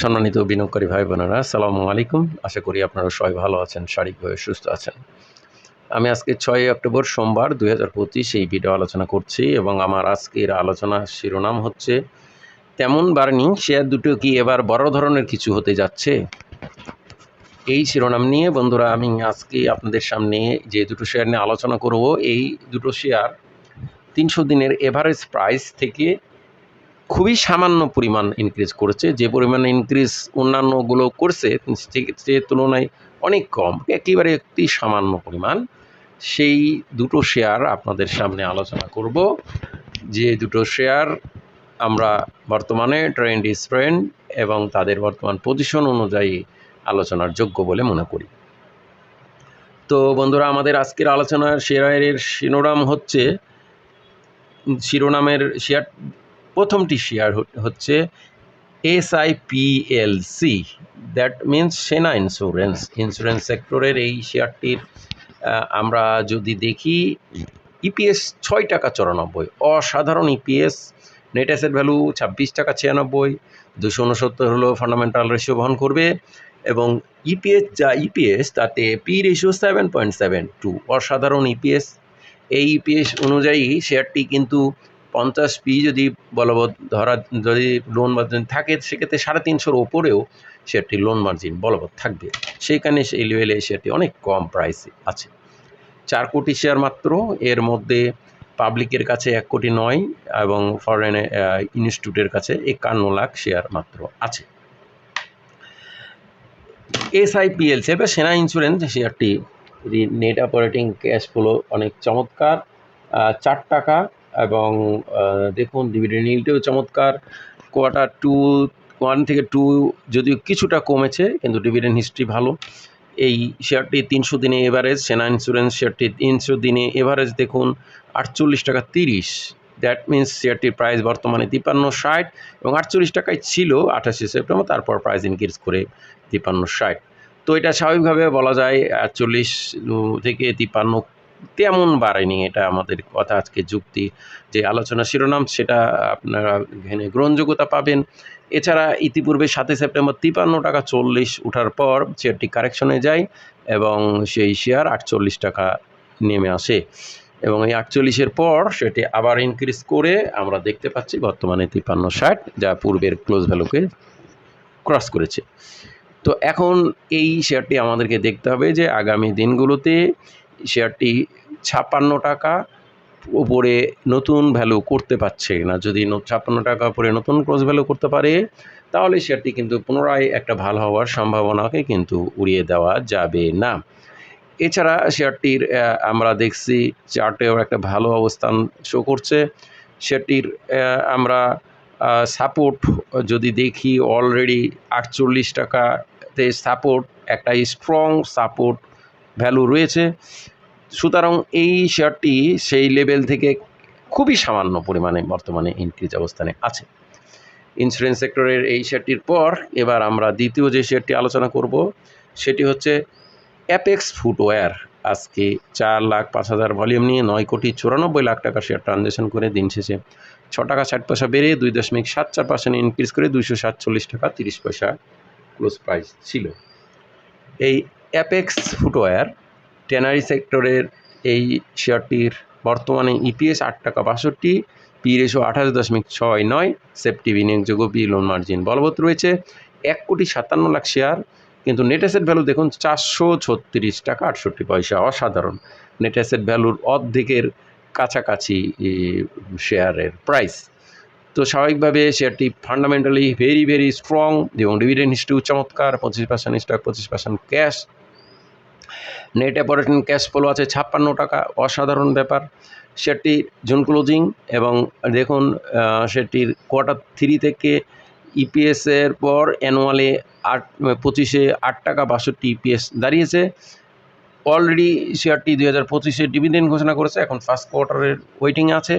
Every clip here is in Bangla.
সম্মানিত বিনিয়োগকারী ভাই বোনেরা সালামু আলাইকুম। আশা করি আপনারা সবাই ভালো আছেন শারীরিকভাবে সুস্থ আছেন। আমি আজকে ছয়ই অক্টোবর সোমবার দুই হাজার পঁচিশ এই ভিডিও আলোচনা করছি এবং আমার আজকের আলোচনা শিরোনাম হচ্ছে, তেমন বার্নিং শেয়ার দুটো কি এবার বড় ধরনের কিছু হতে যাচ্ছে? এই শিরোনাম নিয়ে বন্ধুরা, আমি আজকে আপনাদের সামনে যে দুটো শেয়ার নিয়ে আলোচনা করব, এই দুটো শেয়ার তিনশো দিনের এভারেজ প্রাইস থেকে খুবই সামান্য পরিমাণ ইনক্রিজ করেছে। যে পরিমাণে ইনক্রিজ অন্যান্যগুলো করছে, সে তুলনায় অনেক কম, একেবারে একটি সামান্য পরিমাণ। সেই দুটো শেয়ার আপনাদের সামনে আলোচনা করব। যে দুটো শেয়ার আমরা বর্তমানে ট্রেন্ড ইজ ট্রেন্ড এবং তাদের বর্তমান পজিশন অনুযায়ী আলোচনার যোগ্য বলে মনে করি। তো বন্ধুরা, আমাদের আজকের আলোচনার শেয়ারের শিরোনাম হচ্ছে, শিরোনামের শেয়ার প্রথমটি শেয়ার হচ্ছে S I P L C that means Sena insurance insurance সেক্টরের এই শেয়ারটির আমরা যদি দেখি ইপিএস ছয় টাকা চুরানব্বই, অসাধারণ ইপিএস নেট অ্যাসেট ভ্যালু ছাব্বিশ টাকা ছিয়ানব্বই, দুশো উনসত্তর হলো ফান্ডামেন্টাল রেশিও বহন করবে, এবং ইপিএস যা ইপিএস তাতে P ratio seven point seven two অসাধারণ ইপিএস এই ইপিএস অনুযায়ী শেয়ারটি কিন্তু পঞ্চাশ পি যদি বলবৎ ধরা, যদি লোন মার্জিন থাকে, সেক্ষেত্রে সাড়ে তিনশোর ওপরেও শেয়ারটি লোন মার্জিন বলবৎ থাকবে। সেইখানে সেই লেভেলে শেয়ারটি অনেক কম প্রাইসে আছে। চার কোটি শেয়ার মাত্র, এর মধ্যে পাবলিকের কাছে এক কোটি নয় এবং ফরেন ইনস্টিটিউটের কাছে একান্ন লাখ শেয়ার মাত্র আছে। এসআইপিএলসি এবার সেনা ইন্স্যুরেন্স শেয়ারটি নেট অপারেটিং ক্যাশ ফ্লো অনেক চমৎকার। চার টাকা এবং দেখুন ডিভিডেন্ড ইল্ডেও চমৎকার। কোয়ার্টার টু, ওয়ান থেকে টু যদিও কিছুটা কমেছে, কিন্তু ডিভিডেন্ড হিস্ট্রি ভালো। এই শেয়ারটি তিনশো দিনে এভারেজ সেনা ইন্স্যুরেন্স শেয়ারটি তিনশো দিনে এভারেজ দেখুন, আটচল্লিশ টাকা তিরিশ। দ্যাট মিন্স শেয়ারটির প্রাইস বর্তমানে তিপ্পান্ন ষাট এবং আটচল্লিশ টাকায় ছিল আঠাশে সেপ্টেম্বর, তারপর প্রাইস ইনক্রিজ করে তিপ্পান্ন ষাট। তো এটা স্বাভাবিকভাবে বলা যায় আটচল্লিশ থেকে তিপ্পান্ন তেমন বাড়েনি, এটা আমাদের কথা আজকে যুক্তি। যে আলোচনা শিরোনাম, সেটা আপনারা এখানে গ্রহণযোগ্যতা পাবেন। এছাড়া ইতিপূর্বে সাতই সেপ্টেম্বর তিপান্ন টাকা চল্লিশ ওঠার পর শেয়ারটি কারেকশনে যায় এবং সেই শেয়ার আটচল্লিশ টাকা নেমে আসে। এবং এই আটচল্লিশের পর সেটি আবার ইনক্রিজ করে আমরা দেখতে পাচ্ছি বর্তমানে তিপ্পান্ন ষাট, যা পূর্বের ক্লোজ ভ্যালুকে ক্রস করেছে। তো এখন এই শেয়ারটি আমাদেরকে দেখতে হবে যে আগামী দিনগুলোতে শেয়ারটি ছাপ্পান্ন টাকা উপরে নতুন ভ্যালু করতে পারছে না। যদি ছাপ্পান্ন টাকা উপরে নতুন ক্রস ভ্যালু করতে পারে, তাহলে শেয়ারটি কিন্তু পুনরায় একটা ভালো হওয়ার সম্ভাবনাকে কিন্তু উড়িয়ে দেওয়া যাবে না। এছাড়া শেয়ারটির আমরা দেখছি চার্টেও একটা ভালো অবস্থান শো করছে। শেয়ারটির আমরা সাপোর্ট যদি দেখি অলরেডি আটচল্লিশ টাকাতে সাপোর্ট একটা স্ট্রং সাপোর্ট ভ্যালু রয়েছে। সুতরাং এই শেয়ারটি সেই লেভেল থেকে খুবই সামান্য পরিমাণে বর্তমানে ইনক্রিজ অবস্থানে আছে। ইন্স্যুরেন্স সেক্টরের এই শেয়ারটির পর এবার আমরা দ্বিতীয় যে শেয়ারটি আলোচনা করব, সেটি হচ্ছে অ্যাপেক্স ফুটওয়্যার আজকে চার লাখ পাঁচ হাজার ভলিউম নিয়ে নয় কোটি চুরানব্বই লাখ টাকা শেয়ার ট্রানজ্যাকশন করে দিন শেষে। ছ টাকা ষাট পয়সা বেড়ে দুই দশমিক সাত চার পার্সেন্ট ইনক্রিজ করে দুইশো সাতচল্লিশ টাকা তিরিশ পয়সা ক্লোজ প্রাইস ছিল। এই অ্যাপেক্স ফুটওয়্যার ট্যানারি সেক্টরের এই শেয়ারটির বর্তমানে ইপিএস আট টাকা বাষট্টি, পি রেশো আঠাশ দশমিক ছয় নয় সেফটি বিনিয়োগযোগ্য পি লোন মার্জিন বলবৎ রয়েছে। এক কোটি সাতান্ন লাখ শেয়ার, কিন্তু নেট অ্যাসেট ভ্যালু দেখুন চারশো ছত্রিশ টাকা আটষট্টি পয়সা, অসাধারণ। নেট অ্যাসেট ভ্যালুর অর্ধেকের কাছাকাছি শেয়ারের প্রাইস। তো স্বাভাবিকভাবে শেয়ারটি ফান্ডামেন্টালি ভেরি ভেরি স্ট্রং এবং ডিভিডেন্ড হিস্ট্রিও চমৎকার পঁচিশ পার্সেন্ট স্টক, পঁচিশ percent cash net operating cash flow আছে ছাপ্পান্ন টাকা, অসাধারণ ব্যাপার। সেটি জুন ক্লোজিং এবং দেখুন সেটির কোয়ার্টার থ্রি থেকে ইপিএসের পর অ্যানুয়ালে আট, পঁচিশে আট টাকা বাষট্টি ইপিএস দাঁড়িয়েছে। অলরেডি শেয়ারটি দুই হাজার পঁচিশে ডিভিডেন্ড ঘোষণা করেছে, এখন ফার্স্ট কোয়ার্টারের ওয়েটিং আছে।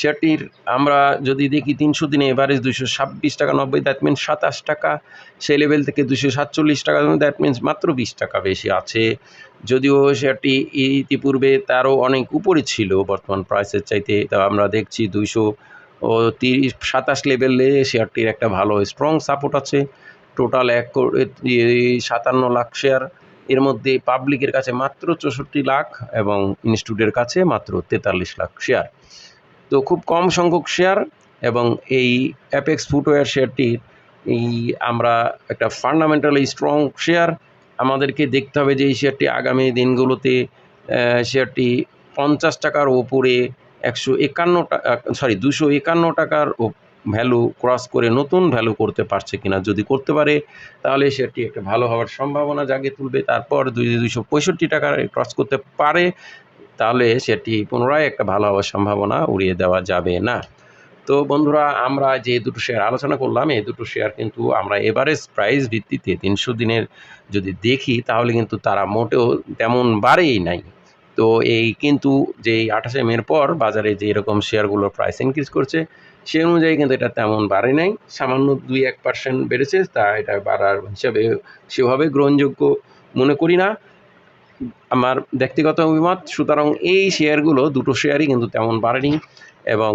শেয়ারটির আমরা যদি দেখি তিনশো দিনে এভারেজ দুশো ছাব্বিশ টাকা নব্বই দ্যাট মিনস সাতাশ টাকা। সেই লেভেল থেকে দুশো সাতচল্লিশ টাকা দ্যাট মিনস মাত্র বিশ টাকা বেশি আছে। যদিও শেয়ারটি ইতিপূর্বে তারও অনেক উপরে ছিল, বর্তমান প্রাইসের চাইতে। তা আমরা দেখছি দুইশো ও তিরিশ, সাতাশ লেভেলে শেয়ারটির একটা ভালো স্ট্রং সাপোর্ট আছে। টোটাল এক সাতান্ন লাখ শেয়ার এর মধ্যে পাবলিকের কাছে মাত্র চৌষট্টি লাখ এবং ইনস্টিটিউটের কাছে মাত্র তেতাল্লিশ লাখ শেয়ার তো খুব কম সংখ্যক শেয়ার এবং এই অ্যাপেক্স ফুটওয়্যার শেয়ারটি এই আমরা একটা ফান্ডামেন্টালি স্ট্রং শেয়ার আমাদেরকে দেখতে হবে যে এই শেয়ারটি আগামী দিনগুলোতে শেয়ারটি পঞ্চাশ টাকার ওপরে একশো একান্ন টাকা সরি দুশো একান্ন টাকার ভ্যালু ক্রস করে নতুন ভ্যালু করতে পারছে কিনা যদি করতে পারে, তাহলে শেয়ারটি একটা ভালো হওয়ার সম্ভাবনা জাগিয়ে তুলবে। তারপর দুই, দুইশো পঁয়ষট্টি টাকার ক্রস করতে পারে। তাহলে সেটি পুনরায় একটা ভালো হওয়ার সম্ভাবনা উড়িয়ে দেওয়া যাবে না। তো বন্ধুরা, আমরা যে দুটো শেয়ার আলোচনা করলাম, এই দুটো শেয়ার কিন্তু আমরা এভারেজ প্রাইস ভিত্তিতে তিনশো দিনের যদি দেখি, তাহলে কিন্তু তারা মোটেও তেমন বাড়েই নাই। তো এই কিন্তু যে আঠাশে মের পর বাজারে যে এরকম শেয়ারগুলোর প্রাইস ইনক্রিজ করছে, সে অনুযায়ী কিন্তু এটা তেমন বাড়ে নাই। সামান্য দুই এক পার্সেন্ট বেড়েছে, তা এটা বাড়ার হিসাবে সেভাবে গ্রহণযোগ্য মনে করি না। আমার ব্যক্তিগত অভিমত, সুতরাং এই শেয়ারগুলো, দুটো শেয়ারই কিন্তু তেমন বাড়েনি এবং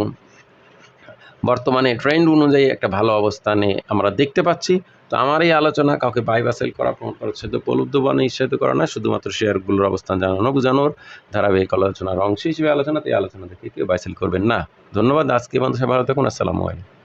বর্তমানে ট্রেন্ড অনুযায়ী একটা ভালো অবস্থানে আমরা দেখতে পাচ্ছি। তো আমার এই আলোচনা কাউকে বাই বা সেল করা প্রমোট করার সাথে উপলব্ধ বা নিশ্চিত করা না শুধুমাত্র শেয়ারগুলোর অবস্থান জানানো, বোঝানোর ধারাবাহিক আলোচনার অংশ হিসেবে আলোচনাতে এই আলোচনা দেখে কেউ বাই সেল করবেন না। ধন্যবাদ, আজকে বন্ধু সবাই ভালো থাকুন, আসসালামু আলাইকুম।